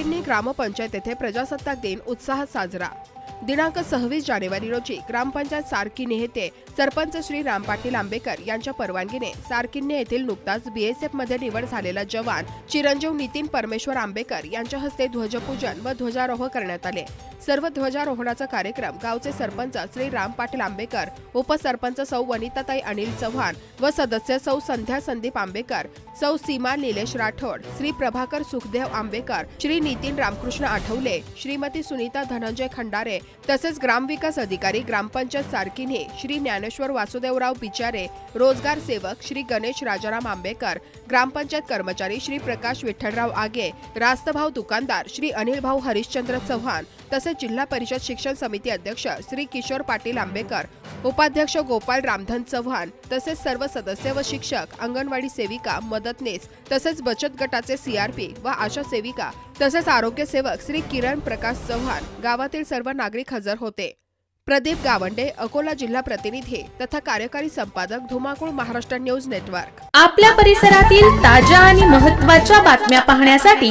सारकिन्नी ग्रामपंचायत येथे प्रजासत्ताक दिन उत्साहात साजरा. दिनांक सव्वीस जानेवारी रोजी ग्रामपंचायत सारकिन्नी येथे सरपंच श्री राम पाटील आंबेकर यांच्या परवानगीने सारकिन्नी येथील नुकताच बीएसएफमध्ये निवड झालेला जवान चिरंजीव नितीन परमेश्वर आंबेकर यांच्या हस्ते ध्वजपूजन व ध्वजारोहण करण्यात आले. सर्व ध्वजारोहणाचा कार्यक्रम गावचे सरपंच श्री राम पाटील आंबेकर उपसरपंच सौ वनिताताई अनिल चव्हाण व सदस्य सौ संध्या संदीप आंबेकर सौ सीमा निलेश राठोड श्री प्रभाकर सुखदेव आंबेकर श्री नितीन रामकृष्ण आठवले श्रीमती सुनीता धनंजय खंडारे तसेच ग्रामविकास अधिकारी ग्रामपंचायत सारकिन्हे श्री ज्ञानेश्वर वासुदेवराव बिचारे रोजगार सेवक श्री गणेश राजाराम आंबेकर ग्रामपंचायत कर्मचारी श्री प्रकाश विठ्ठलराव आगे रास्तभाव दुकानदार श्री अनिल भाऊ हरिश्चंद्र चव्हाण तसेच जिल्हा परिषद शिक्षण समिती अध्यक्ष श्री किशोर पाटील आंबेकर उपाध्यक्ष गोपाल रामधन चव्हाण तसेच सर्व सदस्य व शिक्षक अंगणवाडी सेविका मदतनीस तसेच बचत गटाचे सीआरपी व आशा सेविका तसेच आरोग्य सेवक श्री किरण प्रकाश चव्हाण गावातील सर्व नागरिक हजर होते. प्रदीप गावंडे अकोला जिल्हा प्रतिनिधी तथा कार्यकारी संपादक धुमाकूळ महाराष्ट्र न्यूज नेटवर्क. आपल्या परिसरातील ताज्या आणि महत्त्वाच्या बातम्या पाहण्यासाठी